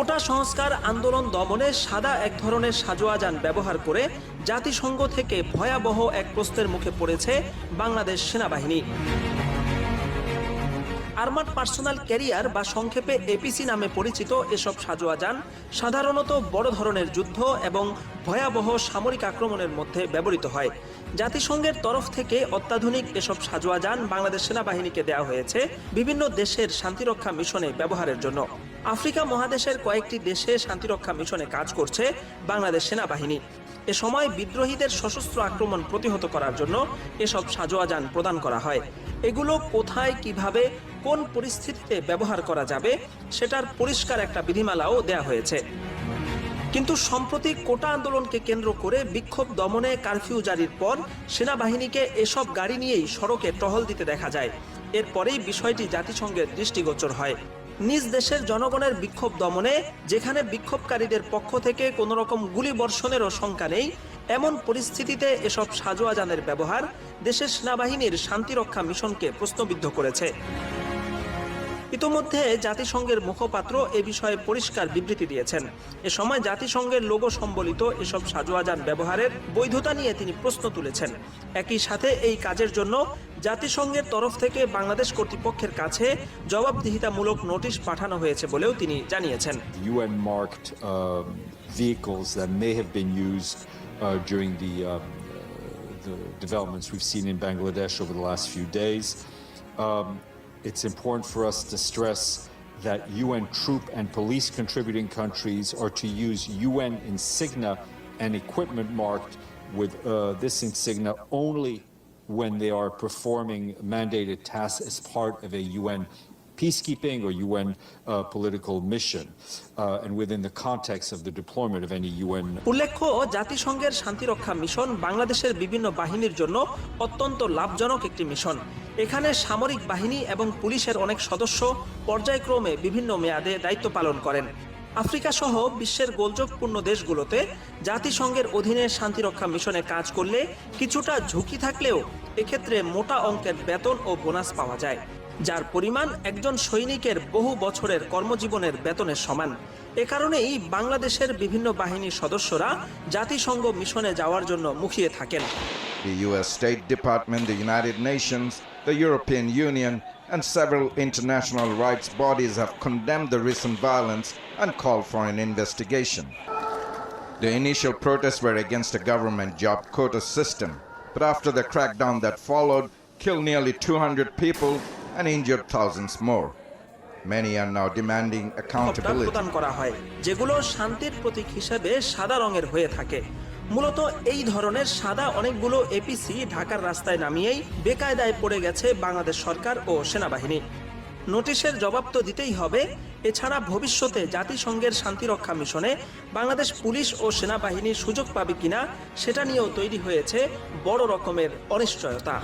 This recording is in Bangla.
কোটা সংস্কার আন্দোলন দমনে সাদা এক ধরনের সাজোয়া যান ব্যবহার করে জাতিসংঘ থেকে ভয়াবহ এক প্রশ্নের মুখে পড়েছে বাংলাদেশ সেনাবাহিনী। আর্মাড পার্সোনাল ক্যারিয়ার বা সংক্ষেপে এপিসি নামে পরিচিত এসব সাজোয়া যান সাধারণত বড় ধরনের যুদ্ধ এবং ভয়াবহ সামরিক আক্রমণের মধ্যে ব্যবহৃত হয়। জাতিসংঘের তরফ থেকে অত্যাধুনিক এসব সাজোয়া যান বাংলাদেশ সেনাবাহিনীকে দেওয়া হয়েছে বিভিন্ন দেশের শান্তিরক্ষা মিশনে ব্যবহারের জন্য। আফ্রিকা মহাদেশের কয়েকটি দেশে শান্তিরক্ষা মিশনে কাজ করছে বাংলাদেশ সেনাবাহিনী। এ সময় বিদ্রোহীদের সশস্ত্র আক্রমণ প্রতিহত করার জন্য এসব সাজোয়া যান প্রদান করা হয়। এগুলো কোথায়, কীভাবে, কোন পরিস্থিতিতে ব্যবহার করা যাবে সেটার পরিষ্কার একটা বিধিমালাও দেয়া হয়েছে। কিন্তু সম্প্রতি কোটা আন্দোলনকে কেন্দ্র করে বিক্ষোভ দমনে কারফিউ জারির পর সেনাবাহিনীকে এসব গাড়ি নিয়েই সড়কে টহল দিতে দেখা যায়। এরপরেই বিষয়টি জাতিসংঘের দৃষ্টিগোচর হয়। নিজ দেশের জনগণের বিক্ষোভ দমনে, যেখানে বিক্ষোভকারীদের পক্ষ থেকে কোনো রকম গুলি বর্ষণেরও শঙ্কা নেই, এমন পরিস্থিতিতে এসব সাজোয়া যানের ব্যবহার দেশের সেনাবাহিনীর শান্তিরক্ষা মিশনকে প্রশ্নবিদ্ধ করেছে। ইতোমধ্যে জাতিসংঘের মুখপাত্র এ বিষয়ে পরিষ্কার বিবৃতি দিয়েছেন। এ সময় জাতিসংঘের লোগো সম্বলিত এসব সাজোয়াজান ব্যবহারের বৈধতা নিয়ে তিনি প্রশ্ন তুলেছেন। একই সাথে এই কাজের জন্য জাতিসংঘের তরফ থেকে বাংলাদেশ কর্তৃপক্ষের কাছে জবাবদিহিতামূলক নোটিশ পাঠানো হয়েছে বলেও তিনি জানিয়েছেন। UN marked um, vehicles that may have been used uh, during the, um, uh, the developments we've seen in Bangladesh over the last few days. Um, it's important for us to stress that UN troop and police contributing countries are to use UN insignia and equipment marked with uh, this insignia only when they are performing mandated tasks as part of a UN peacekeeping or UN uh, political mission, uh, and within the context of the deployment of any UN উল্লেখ্য জাতিসংঘের শান্তিরক্ষা মিশন বাংলাদেশের বিভিন্ন বাহিনীর জন্য অত্যন্ত লাভজনক একটি মিশন এখানে সামরিক বাহিনী এবং পুলিশের অনেক সদস্য পর্যায়ক্রমে বিভিন্ন মেয়াদে দায়িত্ব পালন করেন। আফ্রিকা সহ বিশ্বের গোলযোগপূর্ণ দেশগুলোতে জাতিসংঘের অধীনে শান্তিরক্ষা মিশনে কাজ করলে কিছুটা ঝুঁকি থাকলেও এক্ষেত্রে মোটা অঙ্কের বেতন ও বোনাস পাওয়া যায়। যার পরিমাণ একজন সৈনিকের বহু বছরের কর্মজীবনের বেতনের সমান। এ কারণেই বাংলাদেশের বিভিন্ন বাহিনীর সদস্যরা জাতিসংঘ মিশনে যাওয়ার জন্য মুখিয়ে থাকেন। The US State Department, the United Nations, the European Union, and several international rights bodies have condemned the recent violence and called for an investigation. The initial protests were against a government job quota system, but after the crackdown that followed, killed nearly 200 people and injured thousands more. Many are now demanding বিক্ষোভটা accountability. প্রদান করা হয় যেগুলো শান্তির প্রতীক হিসেবে সাদা রঙের হয়ে থাকে মূলত এই ধরনের সাদা অনেকগুলো এপিসি ঢাকার রাস্তায় নামিয়েই বেকায়দায় পড়ে গেছে বাংলাদেশ সরকার ও সেনাবাহিনী। নোটিশের জবাব তো দিতেই হবে। এছাড়া ভবিষ্যতে জাতিসংঘের শান্তিরক্ষা মিশনে বাংলাদেশ পুলিশ ও সেনাবাহিনী সুযোগ পাবে কিনা, সেটা নিয়েও তৈরি হয়েছে বড় রকমের অনিশ্চয়তা।